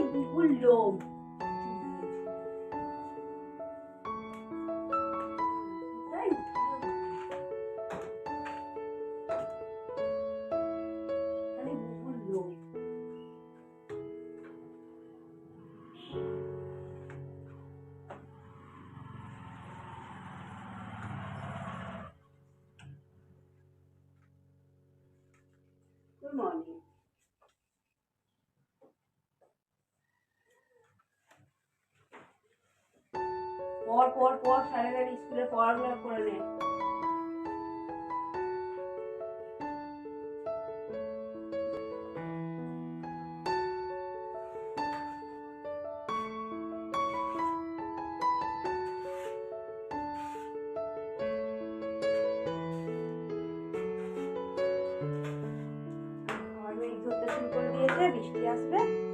খালি গুগল লোভ তাই? পর পর সাড়ে স্কুলে পড়াগুলো করে নে। বৃষ্টি আসবে।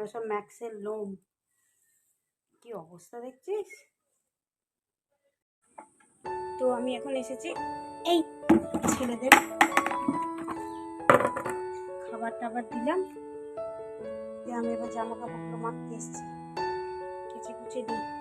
এবার সব ম্যাক্সের লোম। কি অবস্থা দেখছিস? তো আমি এখন এসেছি এই ছেলেদের খাবার টাবার দিলাম। দিয়ে আমি এবার জামা কাপড়গুলো মাখতে এসেছি। কেচে কুচে দিই।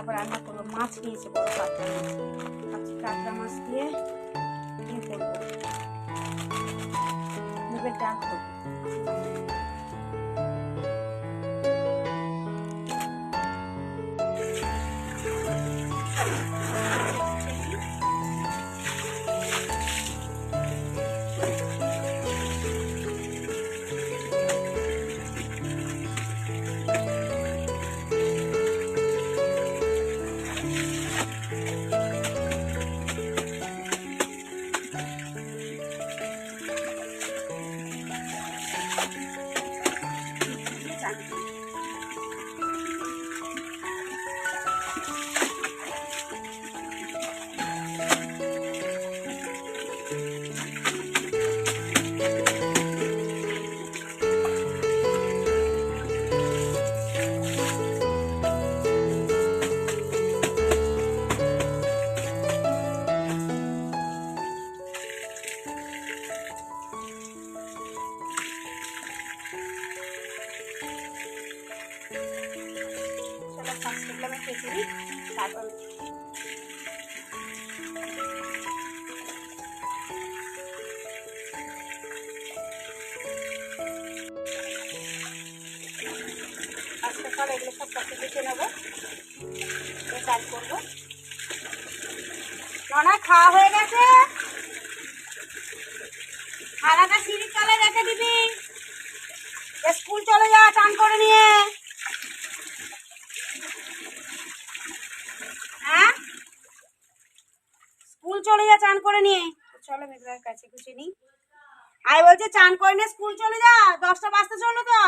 তারপর রান্না করব। মাছ নিয়েছে বড় কাতলা মাছ। কাতলা মাছ দিয়ে ইয়ে করব। ফার্স্ট আমি কেটে নিই তারপর এগুলো কাজ করব। খাওয়া হয়ে গেছে? দিবি। স্কুল চলে যা চান করে নিয়ে হ্যাঁ স্কুল চলে যা, চান করে নিয়ে। চলো মেঘলার কাছে খুশি নি আয় বলছে, চান করে নিয়ে স্কুল চলে যা, দশটা বাজতে চলো তো।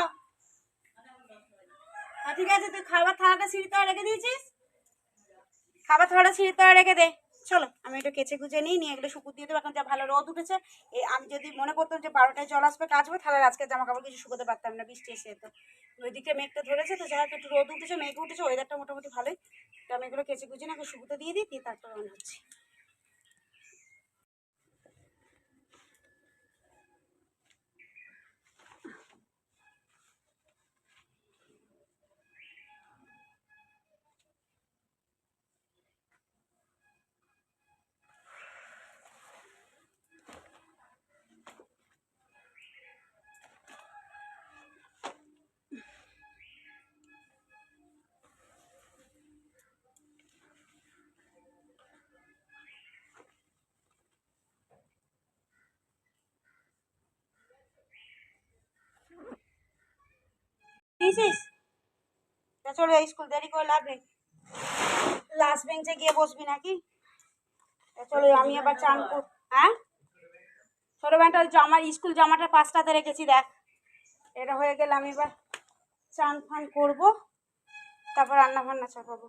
ঠিক আছে, তুই খাবার থালাটা সিঁড়ি তলায় রেখে দিয়েছিস? খাবার থালাটা সিঁড়ি তলায় রেখে দে। চলো, আমি একটু কেচে কুচে নিই, নিয়ে এগুলো শুকুর দিয়ে দেবো। এখন যা ভালো রোদ উঠেছে আমি যদি মনে করতাম যে বারোটায় জল আসবে, কাজ হবে, তাহলে আজকে জামা কাপড় কিছু শুকোতে পারতাম না, বৃষ্টি এসে তো ওই দিকে মেঘটা ধরেছে তো, যাই একটু রোদ উঠেছে, মেঘ উঠেছে ওয়েদারটা মোটামুটি ভালোই। তো আমি এগুলো কেচে কুচে না শুকুতে দিয়ে দিই, দিয়ে তারপর রান্না হচ্ছে। দিয়েছিস তা চলে স্কুল, দেরি করে নেই। লাস্ট বেঞ্চে গিয়ে বসবি নাকি? তা চলো আমি আবার চান হ্যাঁ ছোটো ব্যানটা জামা স্কুল জামাটা পাঁচটাতে রেখেছি, দেখ। এটা হয়ে গেলে আমি এবার চান ফান করব, তারপর রান্না ফান্না চাপাবো।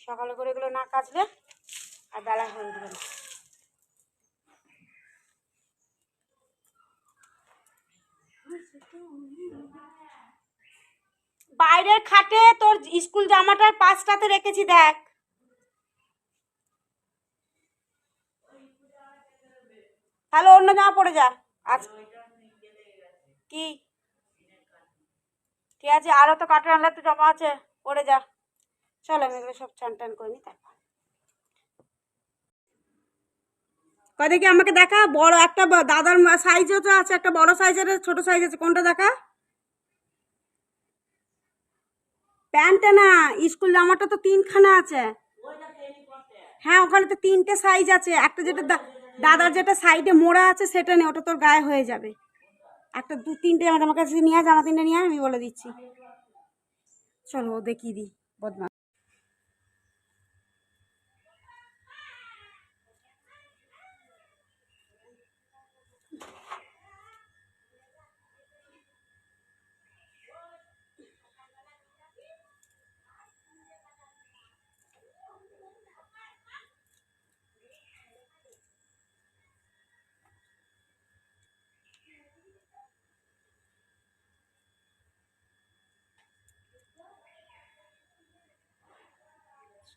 সকালে করে এগুলো না কাচলে আর বেলা হয়ে উঠবে না। বাইরের খাটে তোর স্কুল জামাটার পাঁচটাতে রেখেছি, দেখ। তাহলে অন্য জামা পরে যা। আজ কি? ঠিক আছে, আরও তো আনলে তো জমা আছে, পরে যা। চল আমি এগুলো সব চান টান করে নি, তারপর। কয় দেখি আমাকে দেখা? বড় একটা দাদার সাইজও তো আছে, একটা বড় সাইজের ছোট সাইজ আছে। কোনটা দেখা? প্যান্টটা না, স্কুল জামাটা তো তিনখানা আছে। হ্যাঁ ওখানে তো তিনটে সাইজ আছে। একটা যেটা দাদার যেটা সাইডে মোড়া আছে, সেটা নেই ওটা তোর গায়ে হয়ে যাবে। একটা দু, তিনটে আমার আমার কাছে নিয়ে জামা তিনটে নিয়ে আমি বলে দিচ্ছি। চলো, ও দেখিয়ে দিই বদমা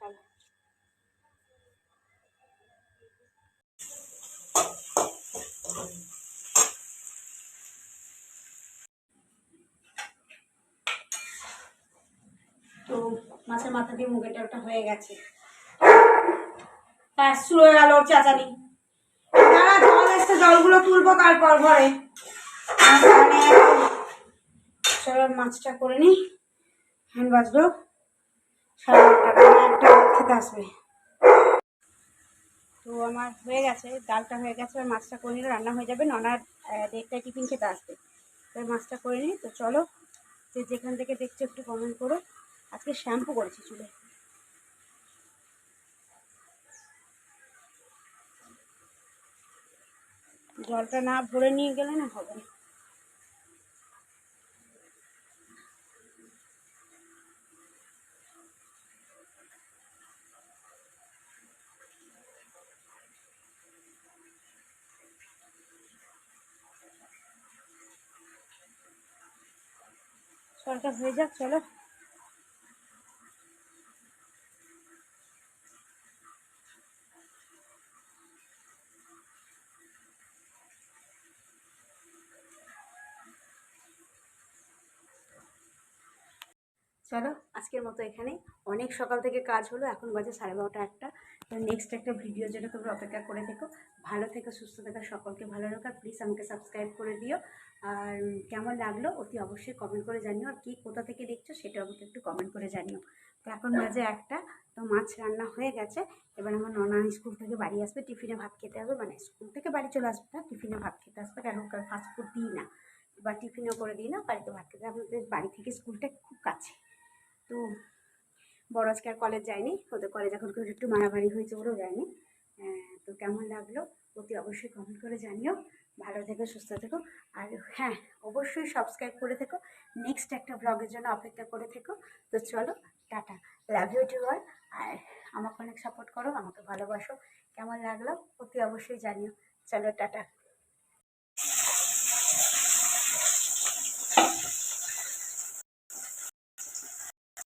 চলো তো মাছের মাথা দিয়ে ওটা হয়ে গেছে। হয়ে ওর চাচানি। জল জলগুলো তুলবো তারপর ঘরে চলো মাছটা করে নি। হ্যান্ড বাজলো সাড়ে আসবে। তো আমার হয়ে গেছে, ডালটা হয়ে গেছে আর মাছটা করে নিলে রান্না হয়ে যাবে, ননার দেড়টায় টিফিন খেতে আসবে। তো মাছটা করে নিই, তো চলো, যে যেখান থেকে দেখছ একটু কমেন্ট করো। আজকে শ্যাম্পু করেছি চুলে। জলটা না ভরে নিয়ে গেলে না হবে। না সরকার হয়ে যাক চলো। চলো। আজকের মতো এখানে অনেক সকাল থেকে কাজ হলো, এখন বাজে সাড়ে বারোটা একটা। তো নেক্সট একটা ভিডিও জন্য তোমরা অপেক্ষা করে থেকো। ভালো থেকো, সুস্থ থেকো, সকলকে ভালো রাখো। প্লিজ আমাকে সাবস্ক্রাইব করে দিও। আর কেমন লাগল অতি অবশ্যই কমেন্ট করে জানিও। আর কি কোথা থেকে দেখছ সেটা আমাকে একটু কমেন্ট করে জানিও। তো এখন বাজে একটা। তো মাছ রান্না হয়ে গেছে। এবার আমার ননান স্কুল থেকে বাড়ি আসবে। টিফিনে ভাত খেতে হবে। মানে স্কুল থেকে বাড়ি চলে আসবে না, টিফিনে ভাত খেতে আসবে। কেন ফাস্ট ফুড দিই না। বা টিফিনও করে দিই না, বাড়িতে ভাত খেতে। আমাদের বাড়ি থেকে স্কুলটা খুব কাছে। তো বড় আজকে আর কলেজ যায়নি। ওদের কলেজ এখন একটু মারামারি হয়েছে বলেও যায়নি। আহ, তো কেমন লাগল অতি অবশ্যই কমেন্ট করে জানিও। ভালো থেকো সুস্থ থেকো। আর হ্যাঁ অবশ্যই সাবস্ক্রাইব করে থেকো। নেক্সট একটা ব্লগের জন্য অপেক্ষা করে থেকো। তো চলো টাটা। লাভ ইউ টু অল আর আমাকে অনেক সাপোর্ট করো আমাকে ভালোবাসো। কেমন লাগল অতি অবশ্যই জানিও। চলো টাটা।